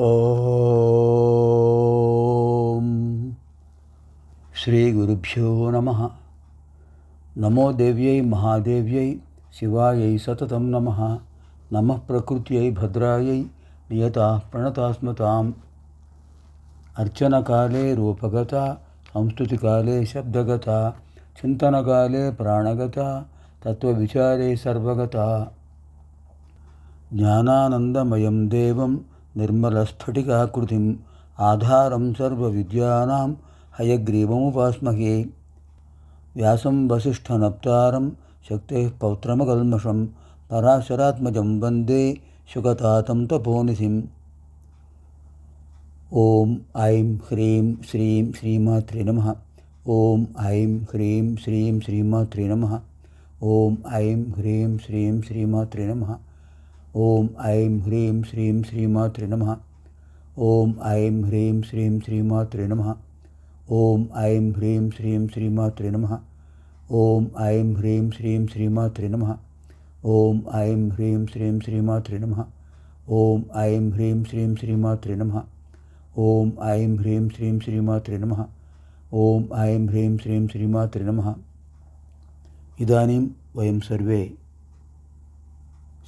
ఓం శ్రీ గురుభ్యో నమ నమో దేవ్యై మహాదేవ్యై శివాయై సతతం నమ నమ ప్రకృత్యై భద్రాయై నియతా ప్రణతాస్మతాం అర్చనకాలే రూపగత సంస్థుతికాలే శబ్దగత చింతనకాలే ప్రాణగత తత్వవిచారే సర్వగత జ్ఞానానందమయం దేవం నిర్మలస్ఫటికాకృతిం ఆధారం సర్వవిద్యానాం హయగ్రీవముపాస్మహే వ్యాసం వసిష్ఠనప్తారం శక్తే పౌత్రమకల్మషం పరాశరాత్మజం వందే శుకతాతం తపోనిధిం ఓం ఐం హ్రీం శ్రీం శ్రీమాత్రే నమ ఓం ఐం హ్రీం శ్రీం శ్రీమాత్రే నమ ఓం ఐం హ్రీం శ్రీం శ్రీమాత్రే నమ او ایریم امن شرین شریم امن شریم ام حیم نم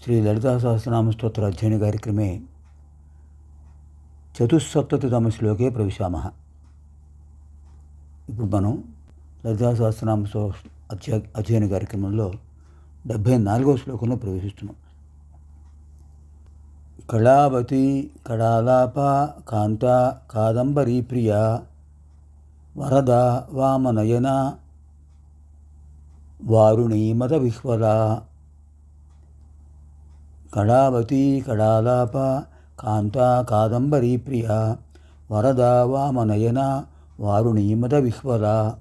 శ్రీ లలితా సహస్రనామ స్తోత్ర అధ్యయన కార్యక్రమే చతుస్సప్తతితమ శ్లోకే ప్రవిశామ. ఇప్పుడు మనం లలితా సహస్రనామ స్తో- అధ్య అధ్యయన కార్యక్రమంలో డెబ్భై నాలుగవ శ్లోకంలో ప్రవేశిస్తున్నాం. కళావతి కళాలాప కాంత కాదంబరీ ప్రియ వరద వామనయన వారుణీ మత విహ్వల కళావతి కళాలాప కాంత కాదంబరీ ప్రియ వరద వామనయన వారుణీ మత విహ్వల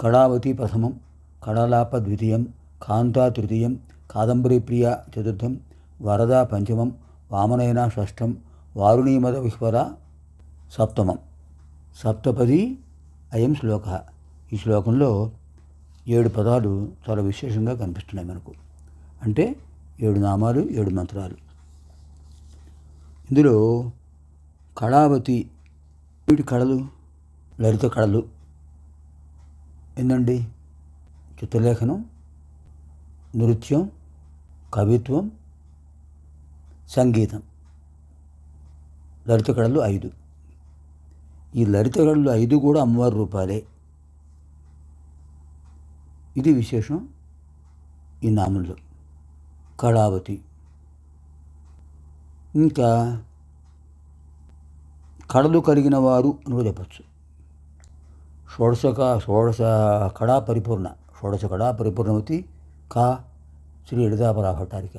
కళావతి ప్రథమం కళాలాప ద్వితీయం కాంతా తృతీయం కాదంబరీ ప్రియ చతుర్థం వరద పంచమం వామనయన షష్టం వారుణీమద విహ్వల సప్తమం. సప్తపది అయం శ్లోక. ఈ శ్లోకంలో ఏడు పదాలు చాలా విశేషంగా కనిపిస్తున్నాయి మనకు. అంటే ఏడు నామాలు ఏడు మంత్రాలు. ఇందులో కళావతి వీటి కళలు లలిత కళలు ఏందండి? చిత్రలేఖనం నృత్యం కవిత్వం సంగీతం. లలిత కళలు ఐదు. ఈ లలిత కళలు ఐదు కూడా అమ్మవారి రూపాలే. ఇది విశేషం ఈ నామంలో. కళావతి. ఇంకా కళలు కలిగిన వారు అని కూడా చెప్పచ్చు షోడశక షోడశ కళా పరిపూర్ణ షోడశ కళా పరిపూర్ణవతి కా శ్రీ ఎడిదాపరా భట్టారిక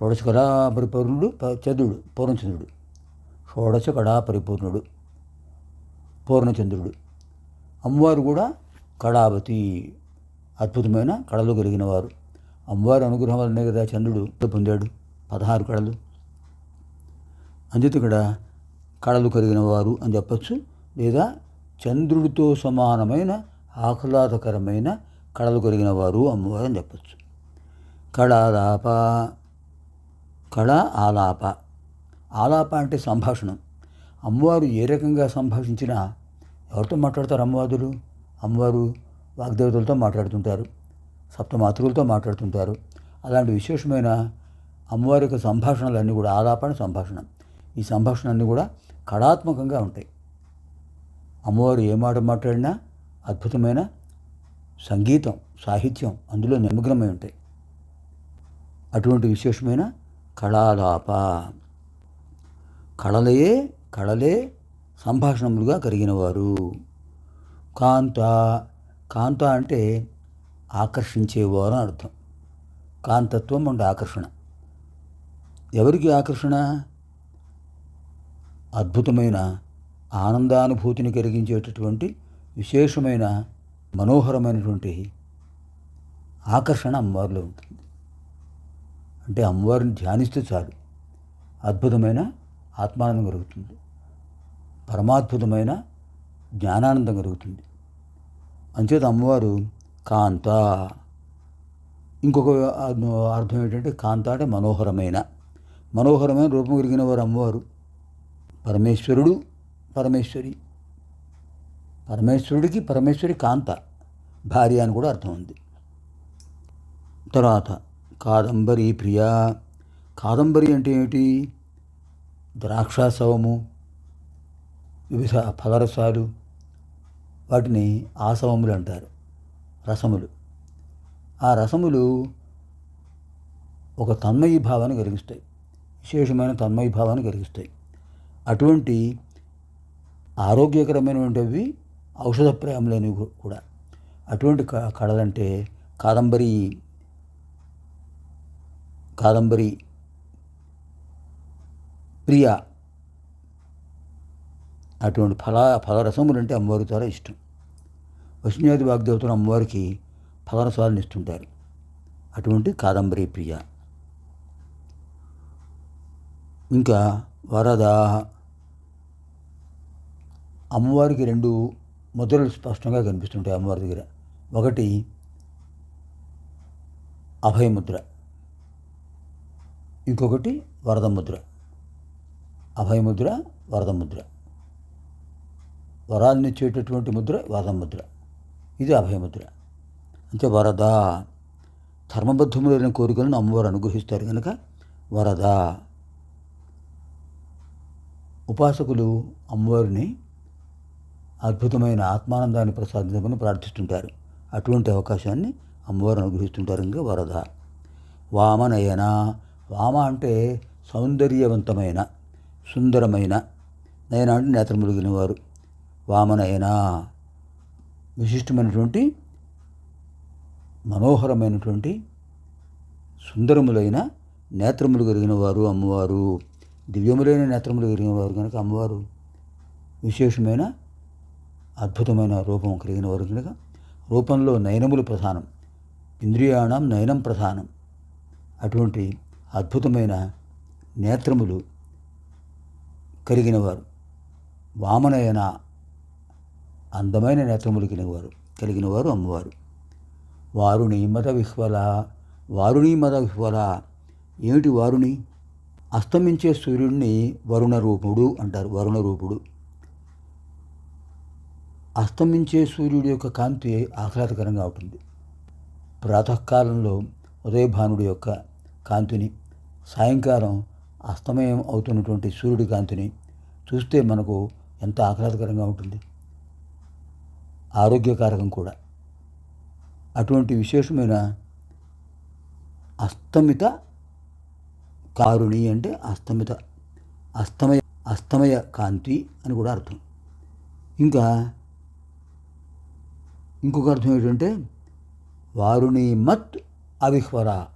షోడశ కళా పరిపూర్ణుడు ప- చంద్రుడు పూర్ణచంద్రుడు. షోడశ కళా పరిపూర్ణుడు పూర్ణచంద్రుడు. అమ్మవారు కూడా కళావతి. అద్భుతమైన కళలు కలిగిన వారు. అమ్మవారి అనుగ్రహం వల్లనే కదా చంద్రుడు పొందాడు. పదహారు కళలు. అందుకే ఇక్కడ కళలు కలిగిన వారు అని చెప్పచ్చు. లేదా చంద్రుడితో సమానమైన ఆహ్లాదకరమైన కళలు కలిగిన వారు అమ్మవారు అని చెప్పచ్చు. కళాలాప. కళ ఆలాప. ఆలాప అంటే సంభాషణం. అమ్మవారు ఏ రకంగా సంభాషించినా ఎవరితో మాట్లాడతారు అమ్మవారులు అమ్మవారు వాగ్దేవతలతో మాట్లాడుతుంటారు. సప్తమాతృలతో మాట్లాడుతుంటారు. అలాంటి విశేషమైన అమ్మవారి యొక్క సంభాషణలన్నీ కూడా ఆలాపన సంభాషణ. ఈ సంభాషణ అన్నీ కూడా కళాత్మకంగా ఉంటాయి. అమ్మవారు ఏ మాట మాట్లాడినా అద్భుతమైన సంగీతం సాహిత్యం అందులో నిమగ్నమై ఉంటాయి. అటువంటి విశేషమైన కళాలాప. కళలయే కళలే సంభాషణములుగా కలిగినవారు కాంత కాంత అంటే ఆకర్షించేవారు అని అర్థం. కాంతత్వం అండ్ ఆకర్షణ. ఎవరికి ఆకర్షణ? అద్భుతమైన ఆనందానుభూతిని కలిగించేటటువంటి విశేషమైన మనోహరమైనటువంటి ఆకర్షణ అమ్మవారిలో ఉంటుంది. అంటే అమ్మవారిని ధ్యానిస్తే చాలు. అద్భుతమైన ఆత్మానందం కలుగుతుంది. పరమాద్భుతమైన జ్ఞానానందం కలుగుతుంది. అంచేత అమ్మవారు కాంత. ఇంకొక అర్థం ఏంటంటే కాంత అంటే మనోహరమైన. మనోహరమైన రూపం కలిగిన వారు అమ్మవారు. పరమేశ్వరుడు పరమేశ్వరి. పరమేశ్వరుడికి పరమేశ్వరి కాంత. భార్య అని కూడా అర్థం ఉంది. తర్వాత కాదంబరి ప్రియ. కాదంబరి అంటే ఏమిటి? ద్రాక్షాసవము వివిధ ఫలరసాలు వాటిని ఆసవములు అంటారు. రసములు. ఆ రసములు ఒక తన్మయీ భావాన్ని కలిగిస్తాయి. విశేషమైన తన్మయీ భావాన్ని కలిగిస్తాయి. అటువంటి ఆరోగ్యకరమైనటువంటివి ఔషధ ప్రేమలేనివి కూడా. అటువంటి క- కళలంటే కాదంబరి కాదంబరి ప్రియ. అటువంటి ఫల ఫలరసములు అంటే అమ్మవారి ద్వారా ఇష్టం. వశిన్యాది వాగ్దేవతలు అమ్మవారికి ఫలరసాలను ఇస్తుంటారు అటువంటి కాదంబరి ప్రియ. ఇంకా వరద అమ్మవారికి రెండు ముద్రలు స్పష్టంగా కనిపిస్తుంటాయి అమ్మవారి దగ్గర. ఒకటి అభయముద్ర ఇంకొకటి వరద ముద్ర. అభయముద్ర వరద ముద్ర. వరాలనిచ్చేటటువంటి ముద్ర వరద ముద్ర. ఇది అభయముద్ర. అంటే వరద. ధర్మబద్ధములైన కోరికలను అమ్మవారు అనుగ్రహిస్తారు కనుక వరద. ఉపాసకులు అమ్మవారిని అద్భుతమైన ఆత్మానందాన్ని ప్రసాదించమని ప్రార్థిస్తుంటారు. అటువంటి అవకాశాన్ని అమ్మవారు అనుగ్రహిస్తుంటారు ఇంకా వరద. వామనయన. వామ అంటే సౌందర్యవంతమైన సుందరమైన. నయన అంటే నేత్రములిగిన వారు. వామనయన. విశిష్టమైనటువంటి మనోహరమైనటువంటి సుందరములైన నేత్రములు కలిగిన వారు అమ్మవారు. దివ్యములైన నేత్రములు కలిగిన వారు కనుక అమ్మవారు. విశేషమైన అద్భుతమైన రూపం కలిగిన వారు కనుక రూపంలో నయనములు ప్రధానం. ఇంద్రియాణం నయనం ప్రధానం. అటువంటి అద్భుతమైన నేత్రములు కలిగినవారు వామనయన అందమైన నేత్రములు కలిగిన వారు కలిగిన వారు అమ్మవారు వారుని మత విహ్వల వారుని మత విహ్వల. ఏమిటి వారుని? అస్తమించే సూర్యుడిని వరుణ రూపుడు అంటారు వరుణ రూపుడు. అస్తమించే సూర్యుడి యొక్క కాంతి ఆహ్లాదకరంగా ఉంటుంది. ప్రాతకాలంలో ఉదయభానుడి యొక్క కాంతిని సాయంకాలం అస్తమయం అవుతున్నటువంటి సూర్యుడి కాంతిని చూస్తే మనకు ఎంత ఆహ్లాదకరంగా ఉంటుంది. ఆరోగ్యకారకం కూడా. అటువంటి విశేషమైన అస్తమిత కారుణి అంటే అస్తమిత అస్తమయ అస్తమయ కాంతి అని కూడా అర్థం. ఇంకా ఇంకొక అర్థం ఏంటంటే వారుణి మత్ అవిహ్వర.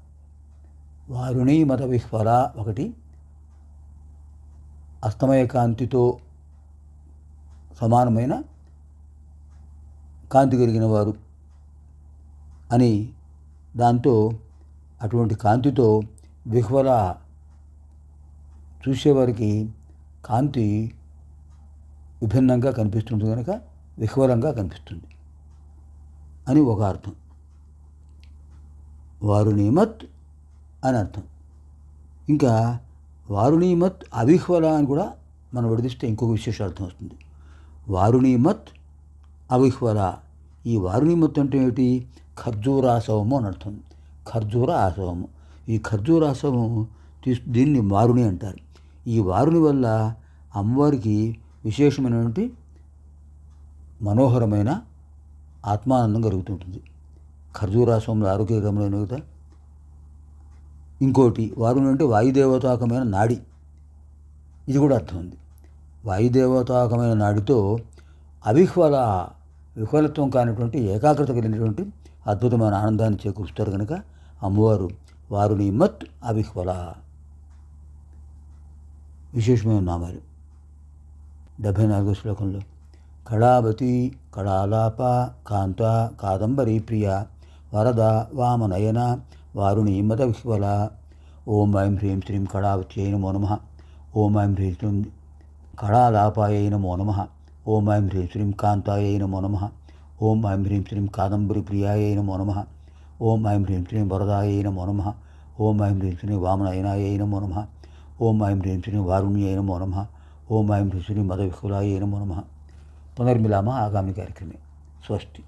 వారుణి మత విహ్వర ఒకటి అస్తమయ కాంతితో సమానమైన కాంతి కలిగిన వారు అని దాంతో అటువంటి కాంతితో విహ్వల చూసేవారికి కాంతి విభిన్నంగా కనిపిస్తుంది కనుక విహ్వలంగా కనిపిస్తుంది అని ఒక అర్థం. వారుణీమత్ అని అర్థం. ఇంకా వారుణీమత్ అవిహ్వల అని కూడా మనం విడదీస్తే ఇంకొక విశేష అర్థం వస్తుంది వారుణీమత్ అవిహ్వర ఈ వారుణీమత్ అంటే ఏమిటి? ఖర్జూరాసవము అని అర్థం. ఖర్జూర ఆసవము ఈ ఖర్జూరాసవము తీసు దీన్ని వారుని అంటారు. ఈ వారుని వల్ల అమ్మవారికి విశేషమైనటువంటి మనోహరమైన ఆత్మానందం కలుగుతుంటుంది. ఖర్జూరాసవంలో ఆరోగ్యకరమైన కదా. ఇంకోటి వారుని అంటే వాయుదేవతాకమైన నాడి. ఇది కూడా అర్థం ఉంది. వాయుదేవతాకమైన నాడితో అవిహ్వల విఫలత్వం కానిటువంటి ఏకాగ్రత కలిగినటువంటి అద్భుతమైన ఆనందాన్ని చేకూరుస్తారు కనుక అమ్మవారు వారుని మత్ అవిహ్వల. విశేషమైన నామాలు. డెబ్భై నాలుగో శ్లోకంలో కళావతి కళాలాప కాంత కాదంబరి ప్రియ వరద వామనయన వారుణి మత విహ్వల. ఓం ఐం హ్రీం శ్రీం కళావతి అయిన నమో నమ. ఓం ఐం హ్రీం శ్రీం కళాలాపాయ నమో నమ. ఓం ఐం హ్రీం శ్రీం కాంతాయ నమో నమ ఓం ఐం హ్రీం శ్రీం కాదంబరి ప్రియాయ నమో నమ ఓం ఐం హ్రీం శ్రీం వరదాయ నమో నమ ఓం ఐం హ్రీం శ్రీం వామనయనాయ నమో నమ ఓం ఐం హ్రీం శ్రీం వారుణ్యై నమో నమ ఓం ఐం హ్రీం శ్రీం మదవిహులాయ నమో నమ పునర్మిలామ ఆగామి కార్యక్రమే స్వస్తి